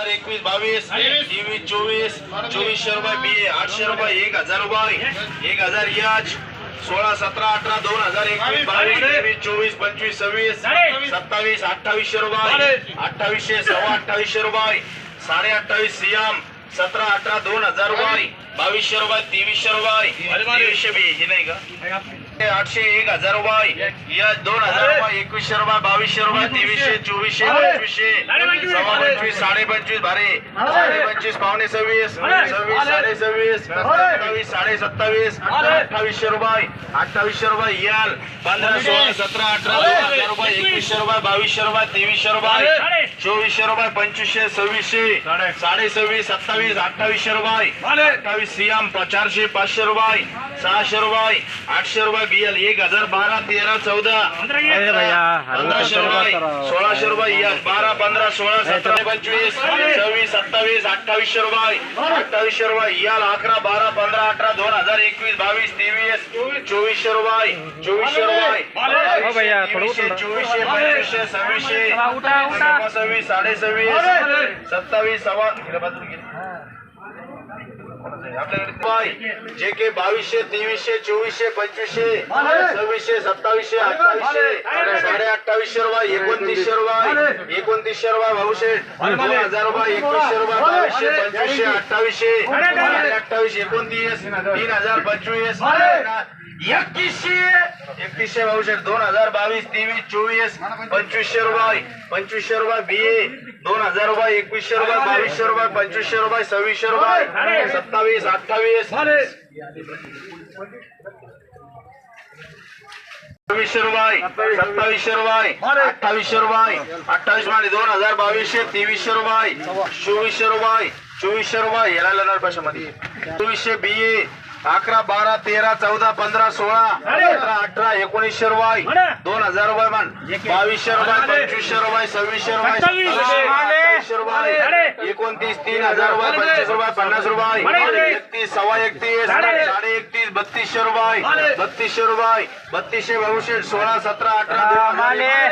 हजार एकवीस बावीस तेवीस चोवीस चोवीसशे रुपये बी आठशे रुपये एक हजार रुपये एक हजार याच सोळा सतरा अठरा दोन हजार एकवीस बावीस. तेवीस चोवीस पंचवीस सव्वीस सत्तावीस अठ्ठावीसशे रुपये अठ्ठावीसशे सव्वा अठ्ठावीसशे रुपये साडे अठ्ठावीस सियाम सतरा अठरा दोन हजार रुपये बावीसशे रुपये तेवीसशे रुपये तेवीसशे बी हे नाही का? आठशे एक हजार रुपये. या दोन हजार रुपये एकवीसशे रुपये बावीसशे रुपये तेवीसशे चोवीसशे पंचवीसशे. सव्वा पंचवीस साडे पंचवीस भारे. साडे पंचवीस पावणे सव्वीस सव्वीस साडे सव्वीस सत्तावीस साडे सत्तावीस अठ्ठावीसशे रुपये अठ्ठावीसशे रुपये याल. पंधरा सोळा सतरा अठरा हजार रुपये एकवीसशे रुपये बावीसशे रुपये तेवीसशे रुपये चोवीसशे रुपये पंचवीसशे सव्वीसशे साडे! सव्वीस सत्तावीस अठ्ठावीसशे रुपये अठ्ठावीस सियाम चारशे पाचशे रुपये सहाशे रुपये आठशे रुपये बियल एक हजार बारा तेरा चौदा. पंधराशे रुपये सोळाशे रुपये या बारा पंधरा सोळा सतरा पंचवीस सव्वीस सत्तावीस अठ्ठावीसशे रुपये. अठ्ठावीसशे रुपये याल अकरा बारा पंधरा अठरा दोन हजार एकवीस बावीस तेवीस चोवीसशे रुपये चोवीसशे रुपये. तेवीसशे चोवीसशे पंचवीसशे सव्वीसशे सव्वा सव्वीस साडे सव्वीस सत्तावीस सव्वा आपल्याकडे जे के बावीसशे तेवीसशे चोवीसशे पंचवीसशे सव्वीसशे सत्तावीसशे अठ्ठावीसशे साडे अठ्ठावीसशे रुपये एकोणतीसशे रुपये एकोणतीसशे रुपये भाऊशेठ दोन हजार रुपये एकवीसशे रुपये बावीसशे पंचवीसशे अठ्ठावीसशे अठ्ठावीस एकोणतीस तीन हजार पंचवीस एकतीसशे. एकतीसशे भाऊशेठ दोन हजार बावीस तेवीस चोवीस पंचवीसशे रुपये पंचवीसशे रुपये बी ए दोन हजार रुपये एकवीसशे रुपये बावीसशे रुपये पंचवीसशे रुपये सव्वीसशे रुपये सत्तावीस अठ्ठावीस. सव्वीसशे रुपये सत्तावीसशे रुपये अठ्ठावीसशे रुपये अठ्ठावीस हजार बावीसशे तेवीसशे रुपये चोवीसशे रुपये चोवीसशे रुपये. याला लागणार भाषेमध्ये चोवीसशे बी ए अकरा बारा तेरा चौदा पंधरा सोळा सतरा अठरा एकोणीसशे रुपये. दोन हजार रुपये मान बावीसशे रुपये पंचवीसशे रुपये सव्वीसशे रुपये. रुपये. एकोणतीस तीन हजार रुपये पंचवीस रुपये पन्नास रुपये. एकतीस सव्वा एकतीस साडे. एकतीस बत्तीसशे रुपये. बत्तीसशे रुपये. बत्तीसशे बावीसशे सोळा सतरा अठरा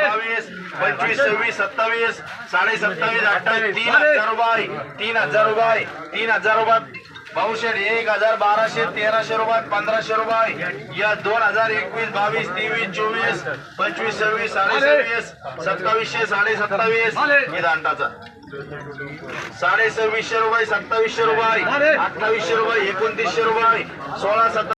बावीस पंचवीस सव्वीस सत्तावीस साडे सत्तावीस अठ्ठावीस तीन हजार रुपये. तीन हजार रुपये तीन हजार रुपये. भाऊशेठ एक हजार बाराशे तेराशे रुपये पंधराशे रुपये. या दोन हजार एकवीस बावीस तेवीस चोवीस पंचवीस सव्वीस साडे सव्वीस सत्तावीसशे साडे सत्तावीस दांडाचा साडे सव्वीसशे रुपये सत्तावीसशे रुपये. अठ्ठावीसशे रुपये एकोणतीसशे रुपये. सोळा सतरा